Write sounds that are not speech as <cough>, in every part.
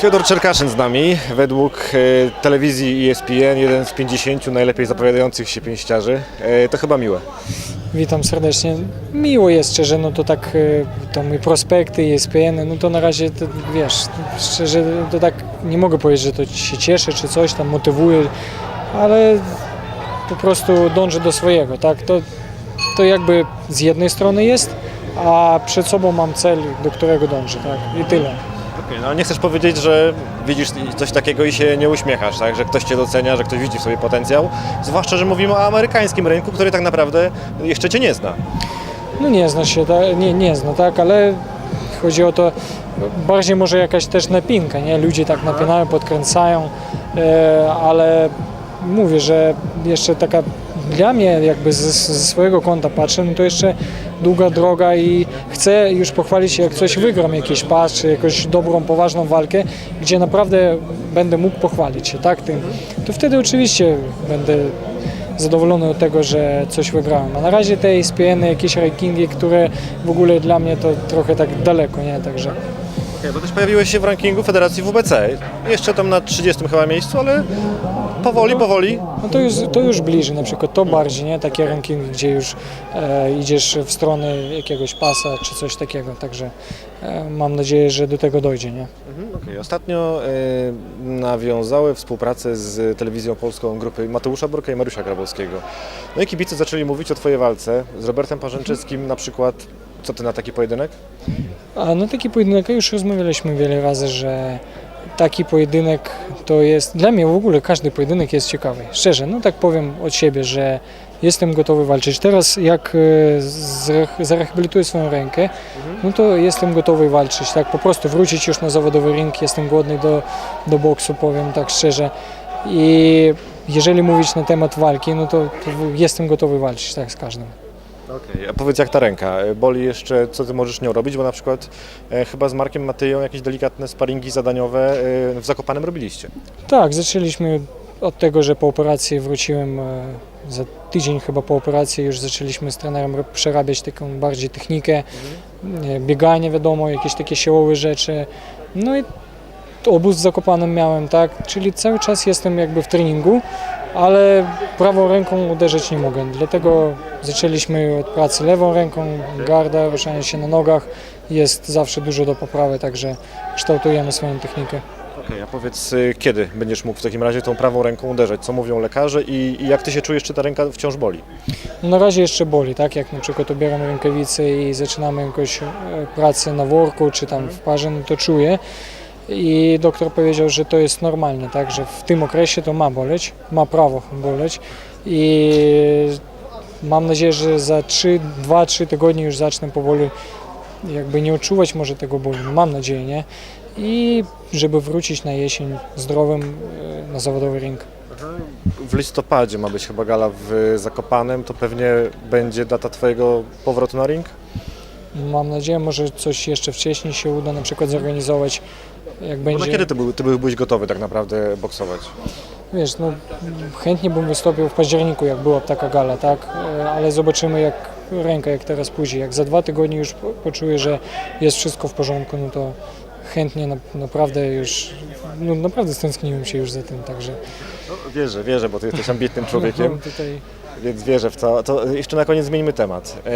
Fiodor Czerkaszyn z nami. Według e, telewizji ESPN jeden z 50 najlepiej zapowiadających się pięściarzy. E, to chyba miłe. Witam serdecznie. Miło jest szczerze, no to tak, e, to mój prospekty, ESPN, no to na razie, to, wiesz, szczerze, to tak nie mogę powiedzieć, że to się cieszy czy coś tam motywuje, ale po prostu dążę do swojego, tak? To, to jakby z jednej strony jest, a przed sobą mam cel, do którego dążę, tak? I tyle. No nie chcesz powiedzieć, że widzisz coś takiego i się nie uśmiechasz, tak? Że ktoś cię docenia, że ktoś widzi w sobie potencjał. Zwłaszcza, że mówimy o amerykańskim rynku, który tak naprawdę jeszcze cię nie zna. No nie zna się, tak? nie, nie zna, tak, ale chodzi o to, bardziej może jakaś też napinka, nie? Ludzie tak napinają, podkręcają, e, ale mówię, że jeszcze taka dla mnie jakby ze, ze swojego kąta patrzę, no to jeszcze długa droga i chcę już pochwalić się, jak coś wygram, jakiś pas, czy jakąś dobrą, poważną walkę, gdzie naprawdę będę mógł pochwalić się, tak, tym, to wtedy oczywiście będę zadowolony od tego, że coś wygrałem. A na razie te ESPN, jakieś rankingi, które w ogóle dla mnie to trochę tak daleko, nie? Także bo też pojawiłeś się w rankingu Federacji WBC. Jeszcze tam na 30 chyba miejscu, ale powoli, powoli. no to już, to już bliżej, na przykład to bardziej, nie? Takie rankingi, gdzie już e, idziesz w stronę jakiegoś pasa czy coś takiego. Także e, mam nadzieję, że do tego dojdzie, nie? Mhm, okej. Ostatnio e, nawiązały współpracę z telewizją polską grupy Mateusza Borka i Mariusza Grabowskiego. No i kibice zaczęli mówić o Twojej walce z Robertem Parzęczewskim na przykład. Co Ty na taki pojedynek? A no taki pojedynek, już rozmawialiśmy wiele razy, że taki pojedynek to jest, dla mnie w ogóle każdy pojedynek jest ciekawy. Szczerze, no tak powiem od siebie, że jestem gotowy walczyć. Teraz jak e, zarehabilituję swoją rękę, no to jestem gotowy walczyć, tak po prostu wrócić już na zawodowy ring, jestem głodny do, do boksu, powiem tak szczerze. I jeżeli mówić na temat walki, no to, to jestem gotowy walczyć tak z każdym. Okej, a powiedz jak ta ręka? Boli jeszcze, co Ty możesz nią robić? Bo na przykład e, chyba z Markiem Matyją jakieś delikatne sparingi zadaniowe e, w Zakopanem robiliście. Tak, zaczęliśmy od tego, że po operacji wróciłem e, za tydzień chyba po operacji już zaczęliśmy z trenerem ro- przerabiać taką bardziej technikę, e, bieganie wiadomo, jakieś takie siłowe rzeczy. No i obóz w Zakopanem miałem, tak, czyli cały czas jestem jakby w treningu, ale prawą ręką uderzyć nie mogę, dlatego zaczęliśmy od pracy lewą ręką, garda, ruszanie się na nogach, jest zawsze dużo do poprawy, także kształtujemy swoją technikę. Okej, a powiedz e, kiedy będziesz mógł w takim razie tą prawą ręką uderzać? Co mówią lekarze i, i jak Ty się czujesz, czy ta ręka wciąż boli? Na razie jeszcze boli, tak? Jak na przykład ubieram rękawice i zaczynamy jakąś e, pracę na worku czy tam w parze, no to czuję. I doktor powiedział, że to jest normalne, tak? Że w tym okresie to ma boleć, ma prawo boleć i mam nadzieję, że za 2-3 tygodnie już zacznę powoli jakby nie odczuwać może tego bólu, no mam nadzieję, nie? I żeby wrócić na jesień zdrowym e, na zawodowy ring. W listopadzie ma być chyba gala w Zakopanem, to pewnie będzie data Twojego powrotu na ring? Mam nadzieję, może coś jeszcze wcześniej się uda na przykład zorganizować, jak Bo będzie. na kiedy ty, był, ty byłeś gotowy tak naprawdę boksować? Wiesz, no chętnie bym wystąpił w październiku, jak była taka gala, tak? E, Ale zobaczymy jak ręka, jak teraz pójdzie. Jak za dwa tygodnie już po- poczuję, że jest wszystko w porządku, no to chętnie na, naprawdę już, no naprawdę stęskniłem się już za tym, także No, wierzę, wierzę, bo Ty jesteś ambitnym <laughs> człowiekiem, no, tutaj więc wierzę w to. To jeszcze na koniec zmieńmy temat. E,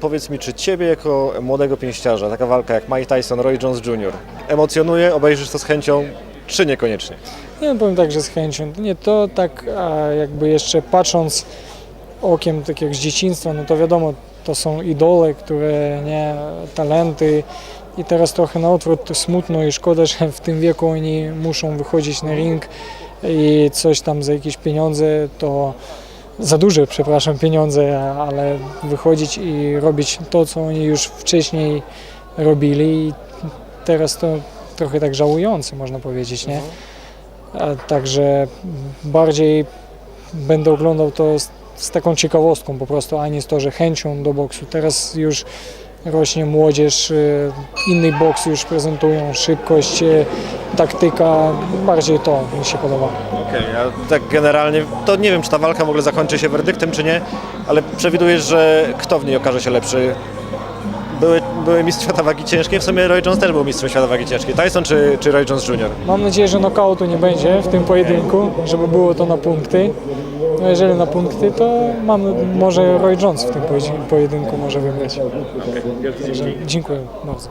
powiedz mi, czy Ciebie jako młodego pięściarza taka walka jak Mike Tyson, Roy Jones Jr. emocjonuje, obejrzysz to z chęcią, czy niekoniecznie? Nie powiem tak, że z chęcią. Nie, to tak jakby jeszcze patrząc okiem tak jak z dzieciństwa, no to wiadomo, to są idole, które nie, talenty i teraz trochę na odwrót smutno i szkoda, że w tym wieku oni muszą wychodzić na ring i coś tam za jakieś pieniądze, to za duże, przepraszam, pieniądze, ale wychodzić i robić to, co oni już wcześniej robili i teraz to trochę tak żałujące, można powiedzieć, nie? A Także bardziej będę oglądał to z, z taką ciekawostką po prostu, a nie z to, że chęcią do boksu. Teraz już rośnie młodzież, y, inny boks już prezentują, szybkość, y, taktyka, bardziej to mi się podoba. Okej, okay, a tak generalnie, to nie wiem czy ta walka w ogóle zakończy się werdyktem czy nie, ale przewidujesz, że kto w niej okaże się lepszy? Były, były mistrz świata wagi ciężkiej, w sumie Roy Jones też był mistrzem świata wagi ciężkiej. Tyson czy, czy Roy Jones Jr.? Mam nadzieję, że nokautu nie będzie w tym pojedynku, żeby było to na punkty. No jeżeli na punkty, to mam, może Roy Jones w tym pojedynku może wygrać. Dziękuję bardzo.